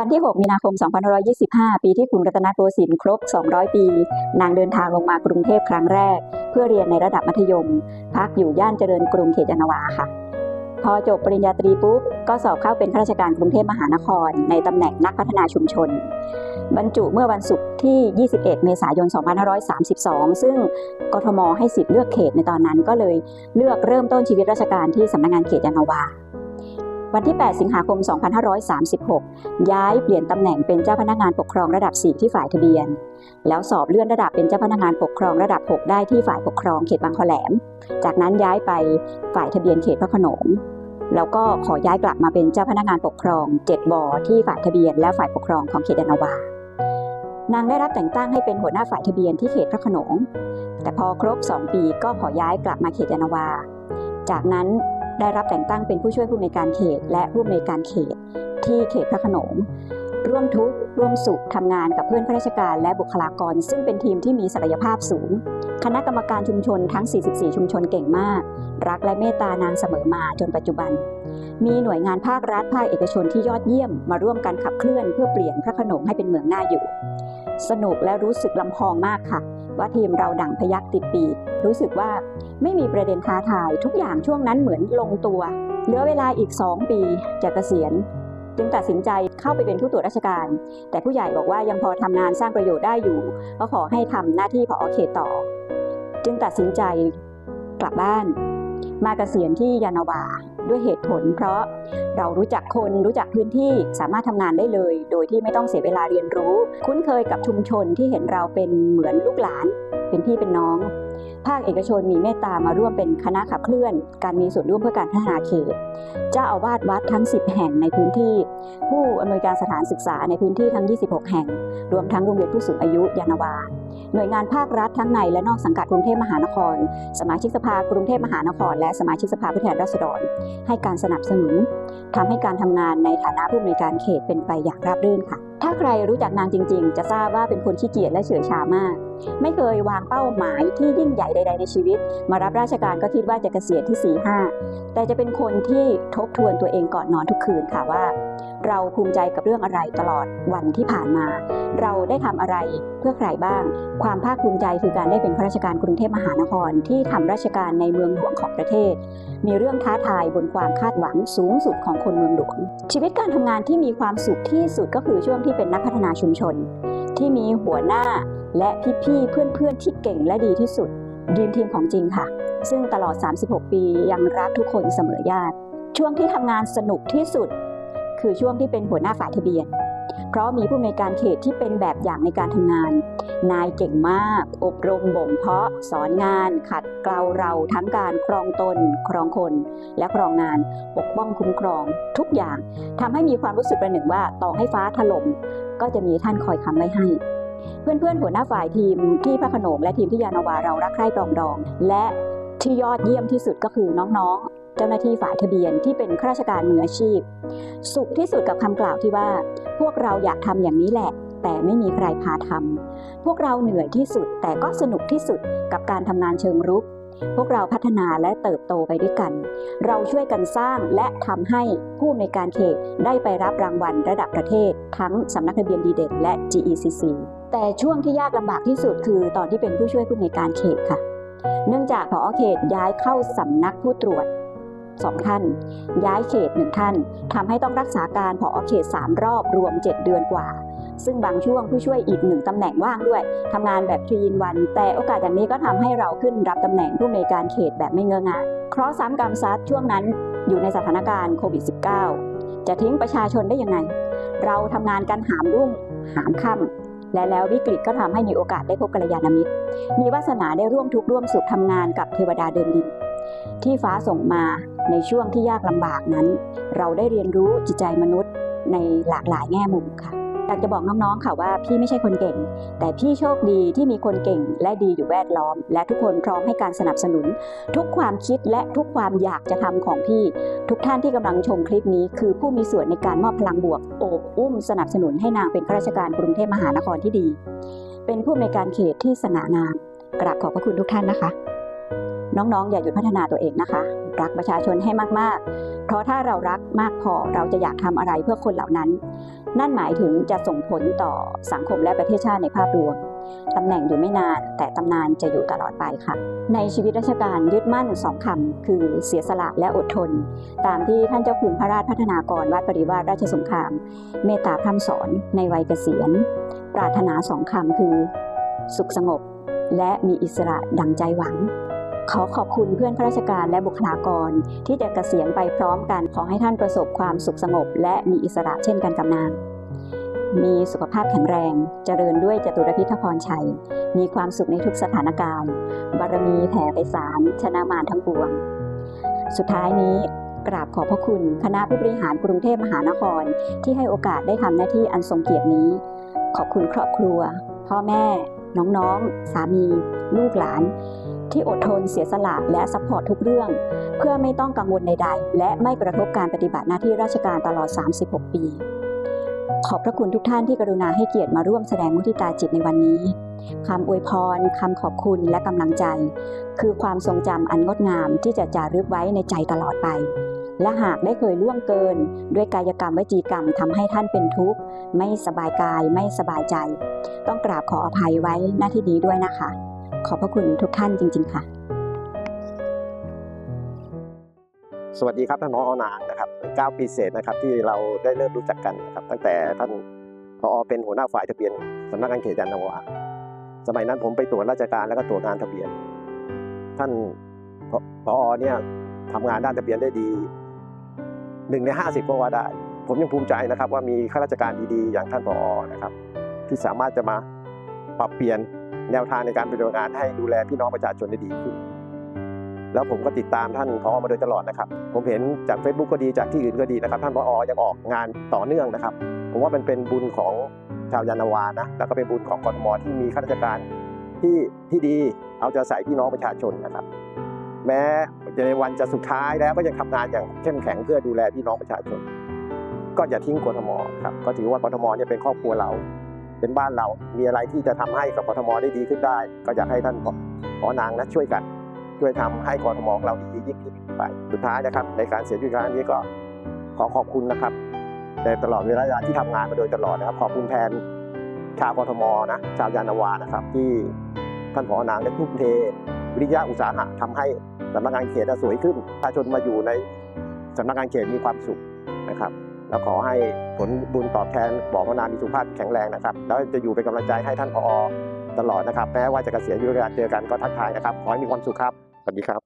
วันที่ 6 มีนาคม 2525 ปีที่กรุงรัตนโกสินทร์ครบ 200 ปี นางเดินทางลงมากรุงเทพครั้งแรก เพื่อเรียนในระดับมัธยม พักอยู่ย่านเจริญกรุงเขตยานาวาค่ะ พอจบปริญญาตรีปุ๊บ ก็สอบเข้าเป็นข้าราชการกรุงเทพมหานคร ในตำแหน่งนักพัฒนาชุมชน บรรจุเมื่อวันศุกร์ที่ 21 เมษายน 2532 ซึ่งกทมให้สิทธิ์เลือกเขตในตอนนั้นก็เลยเลือกเริ่มต้นชีวิตราชการที่สำนักงานเขตยานนาวา วันที่ 8 สิงหาคม 2536 ย้ายเปลี่ยนตำแหน่งเป็นเจ้าพนักงานปกครองระดับ 4 ที่ฝ่ายทะเบียน แล้วสอบเลื่อนระดับเป็นเจ้าพนักงานปกครองระดับ 6 ได้ที่ฝ่ายปกครองเขตบางขแหลม จากนั้นย้ายไปฝ่ายทะเบียนเขตพระขนงแล้วก็ขอย้ายกลับมาเป็นเจ้าพนักงานปกครอง 7 บอที่ฝ่ายทะเบียน และฝ่ายปกครองของเขตยานาวา นางได้รับแต่งตั้งให้เป็นหัวหน้าฝ่ายทะเบียนที่เขตพระขนง แต่พอครบ 2 ปีก็ขอย้ายกลับมาเขตยานาวา จากนั้น ได้รับแต่งตั้งเป็นผู้ช่วยผู้อำนการเขต และผู้อำนการเขต ที่เขตพระโขนงร่วมทุกข์ร่วมสุขทำงานกับเพื่อนข้าราชการและบุคลากร ซึ่งเป็นทีมที่มีศักยภาพสูง คณะกรรมการชุมชนทั้ง 44 ชุมชนเก่งมาก รักและเมตตานางเสมอมาจนปัจจุบัน มีหน่วยงานภาครัฐภาคเอกชนที่ยอดเยี่ยม มาร่วมกันขับเคลื่อนเพื่อเปลี่ยนพระโขนงให้เป็นเมืองน่าอยู่ สนุกและรู้สึกลำพองมากค่ะ ว่าทีมเราดั่งพยักติดปีกรู้สึกว่าไม่มีประเด็นท้าทาย ทุกอย่างช่วงนั้นเหมือนลงตัว เหลือเวลาอีก 2 ปีจะเกษียณจึงตัดสินใจเข้าไปเป็นผู้ตรวจราชการ แต่ผู้ใหญ่บอกว่ายังพอทำงานสร้างประโยชน์ได้อยู่ ก็ขอให้ทำหน้าที่ผอเขตต่อ จึงตัดสินใจกลับบ้าน มาเกษียณที่ยานนาวา ด้วยเหตุผล เพราะเรารู้จักคนรู้จักพื้นที่สามารถทำงานได้เลย โดยที่ไม่ต้องเสียเวลาเรียนรู้ คุ้นเคยกับชุมชนที่เห็นเราเป็นเหมือนลูกหลาน เป็นพี่เป็นน้อง ภาคเอกชนมีเมตตามาร่วมเป็นคณะขับเคลื่อน การมีส่วนร่วมเพื่อการพัฒนาเขตเจ้าอาวาสวัดทั้ง 10 แห่งในพื้นที่ ผู้อำนวยการสถานศึกษาในพื้นที่ทั้ง 26 แห่ง รวมทั้งโรงเรียนผู้สูงอายุยานนาวา หน่วยงานภาครัฐทั้งในและนอกสังกัดกรุงเทพมหานคร สมาชิกสภากรุงเทพมหานคร และสมาชิกสภาผู้แทนราษฎร ให้การสนับสนุนทำให้การทำงานในฐานะผู้อำนวยการเขตเป็นไปอย่างราบรื่นค่ะถ้าใครรู้จักนางจริง ๆ จะทราบว่าเป็นคนขี้เกียจและเฉื่อยชามาก ไม่เคยวางเป้าหมายที่ยิ่งใหญ่ใด ๆ ในชีวิต มารับราชการก็คิดว่าจะเกษียณที่4 5แต่จะเป็นคนที่ทบทวนตัวเองก่อนนอนทุกคืนค่ะว่า เราภูมิใจกับเรื่องอะไรตลอดวันที่ผ่านมา เราได้ทำอะไรเพื่อใครบ้าง ความภาคภูมิใจคือการได้เป็นข้าราชการกรุงเทพมหานครที่ทำราชการในเมืองหลวงของประเทศ มีเรื่องท้าทายบนความคาดหวังสูงสุดของคนเมืองหลวงชีวิตการทำงานที่มีความสุขที่สุดก็คือช่วงที่เป็นนักพัฒนาชุมชน ที่มีหัวหน้าและพี่ๆ เพื่อนๆ ที่เก่งและดีที่สุดดีมทีมของจริงค่ะ ซึ่งตลอด 36 ปียังรักทุกคนเสมอญาติ ช่วงที่ทำงานสนุกที่สุด คือช่วงที่เป็นหัวหน้าฝ่ายทะเบียน ราะมีผู้อำนการเขตที่เป็นแบบอย่างในการทำงาน นายเก่งมาก อบรมบ่มเพาะ สอนงาน ขัดเกลาเราทั้งการครองตน ครองคน และครองงาน ปกป้องคุ้มครอง ทุกอย่างทำให้มีความรู้สึกประหนึ่งว่าต่อให้ฟ้าถล่มก็จะมีท่านคอยค้ำไว้ให้เพื่อนๆ หัวหน้าฝ่ายทีมที่พระโขนงและทีมที่ยานนาวาเรารักใคร่ปรองดอง และที่ยอดเยี่ยมที่สุดก็คือน้องๆ เจ้าหน้าที่ฝ่ายทะเบียนที่เป็นข้าราชการมืออาชีพ สุขที่สุดกับคำกล่าวที่ว่า พวกเราอยากทำอย่างนี้แหละ แต่ไม่มีใครพาทำพวกเราเหนื่อยที่สุดแต่ก็สนุกที่สุดกับการทำงานเชิงรุก พวกเราพัฒนาและเติบโตไปด้วยกัน เราช่วยกันสร้างและทำให้ผู้ในการเขตได้ไปรับรางวัลระดับประเทศ ทั้งสำนักทะเบียนดีเด่นและ GECC แต่ช่วงที่ยากลำบากที่สุดคือตอนที่เป็นผู้ช่วยผู้ในการเขตค่ะเนื่องจากผอเขตย้ายเข้าสำนักผู้ตรวจ สองท่าน ย้ายเขตหนึ่งท่านทำให้ต้องรักษาการผอเขต 3 รอบรวม 7 เดือนกว่า ซึ่งบางช่วงผู้ช่วยอีกหนึ่งตำแหน่งว่างด้วยทำงานแบบทรีนวัน แต่โอกาสอย่างนี้ก็ทำให้เราขึ้นรับตำแหน่งผู้อำนวยการเขตแบบไม่เงื้องะเคราะห์ซ้ำกรรมซัดช่วงนั้นอยู่ในสถานการณ์โควิด -19 จะทิ้งประชาชนได้ยังไง เราทำงานกันหามรุ่งหามค่ำและแล้ววิกฤตก็ทำให้มีโอกาสได้พบกัลยาณมิตร มีวาสนาได้ร่วมทุกข์ร่วมสุขทำงานกับเทวดาเดินดิน ที่ฟ้าส่งมา ในช่วงที่ยากลำบากนั้น เราได้เรียนรู้จิตใจมนุษย์ในหลากหลายแง่มุมค่ะอยากจะบอกน้องๆ ค่ะว่าพี่ไม่ใช่คนเก่ง แต่พี่โชคดีที่มีคนเก่งและดีอยู่แวดล้อม และทุกคนพร้อมให้การสนับสนุน ทุกความคิดและทุกความอยากจะทำของพี่ ทุกท่านที่กำลังชมคลิปนี้ คือผู้มีส่วนในการมอบพลังบวกโอบอุ้มสนับสนุนให้นางเป็นข้าราชการกรุงเทพมหานครที่ดี เป็นผู้อำนการเขตที่สง่างามกราบขอบพระคุณทุกท่านนะคะ น้องๆ อย่าหยุดพัฒนาตัวเองนะคะ รักประชาชนให้มากๆ เพราะถ้าเรารักมากพอเราจะอยากทำอะไรเพื่อคนเหล่านั้น นั่นหมายถึงจะส่งผลต่อสังคมและประเทศชาติในภาพรวมตำแหน่งอยู่ไม่นาน แต่ตำนานจะอยู่ตลอดไปค่ะ ในชีวิตราชการยึดมั่นสองคำคือเสียสละและอดทน ตามที่ท่านเจ้าคุณพระราชพัฒนากรวัดปริวาสราชสงคราม เมตตาพร่ำสอนในวัยเกษียณ ปรารถนาสองคำคือ สุขสงบ และมีอิสระดังใจหวัง ขอขอบคุณเพื่อนข้าราชการและบุคลากร ที่จะเกษียณไปพร้อมกัน ขอให้ท่านประสบความสุขสงบ และมีอิสระเช่นกันกับนางมีสุขภาพแข็งแรง เจริญด้วยจตุรพิธพรชัย มีความสุขในทุกสถานการณ์ บารมีแผ่ไปสารชนะมารทั้งปวง สุดท้ายนี้กราบขอบพระคุณคณะผู้บริหารกรุงเทพมหานคร ที่ให้โอกาสได้ทำหน้าที่อันทรงเกียรตินี้ ขอบคุณครอบครัว พ่อแม่ น้องๆ สามี ลูกหลาน ที่อดทนเสียสละและซัพพอร์ตทุกเรื่อง เพื่อไม่ต้องกังวลใดๆ และไม่กระทบการปฏิบัติหน้าที่ราชการตลอด 36 ปี ขอบพระคุณทุกท่านที่กรุณาให้เกียรติมาร่วมแสดงมุทิตาจิตในวันนี้คำอวยพรคำขอบคุณและกำลังใจ คือความทรงจำอันงดงามที่จะจารึกไว้ในใจตลอดไป และหากได้เคยล่วงเกิน ด้วยกายกรรมวจีกรรมทำให้ท่านเป็นทุกข์ ไม่สบายกายไม่สบายใจ ต้องกราบขออภัยไว้หน้าที่นี้ด้วยนะคะ ขอบพระคุณทุกท่านจริง ๆ ค่ะ สวัสดีครับท่านผออนานะครับ9ปีเศษนะครับที่เราได้เริ่มรู้จักกันนะครับตั้งแต่ท่านผอเป็นหัวหน้าฝ่ายทะเบียนสำนักงานเขตยานนาวาสมัยนั้นผมไปตรวจราชการแล้วก็ตรวจงานทะเบียน ท่านผผอเนี่ยทำงานด้านทะเบียนได้ดีหนึ่งในห้าสิบก็ว่าได้ ผมยังภูมิใจนะครับว่ามีข้าราชการดีๆ อย่างท่านผอนะครับ ที่สามารถจะมาปรับเปลี่ยน แนวทางในการปฏิบัติงานให้ดูแลพี่น้องประชาชนได้ดีขึ้น แล้วผมก็ติดตามท่านพอมาโดยตลอดนะครับ ผมเห็นจาก Facebook ก็ดีจากที่อื่นก็ดีนะครับ ท่านพออยังออกงานต่อเนื่องนะครับ ผมว่ามันเป็นบุญของชาวยานาวานะแล้วก็เป็นบุญของกทมที่มีข้าราชการที่ที่ดีเอาใจใส่พี่น้องประชาชนนะครับ แม้ในวันจะสุดท้ายแล้วก็ยังทำงานอย่างเข้มแข็งเพื่อดูแลพี่น้องประชาชน ก็อย่าทิ้งกรทมครับก็ถือว่ากรทมเนี่ยเป็นครอบครัวเรา เป็นบ้านเรา มีอะไรที่จะทำให้กับกทมได้ดีขึ้นได้ ก็อยากให้ท่านผอนางนะช่วยกัน ช่วยทำให้กรทมเราดียิ่งขึ้นไป สุดท้ายนะครับ ในการเสียชีวิตครั้งนี้ก็ขอขอบคุณนะครับในตลอดเวลาที่ทำงานมาโดยตลอดนะครับ ขอบคุณแทนชาวกทมนะชาวยานาวานะครับ ที่ท่านผอนางได้ทุ่มเทวิริยะอุตสาหะทำให้สำนักงานเขตสวยขึ้นประชาชนมาอยู่ในสำนักงานเขตมีความสุขนะครับ แล้วขอให้ผลบุญตอบแทนบอกว่านามีสุขภาพแข็งแรงนะครับ แล้วจะอยู่เป็นกำลังใจให้ท่านผอตลอดนะครับแม้ว่าจะเกษียณอายุราชการเจอกันก็ทักทายนะครับ ขอให้มีความสุขครับ สวัสดีครับ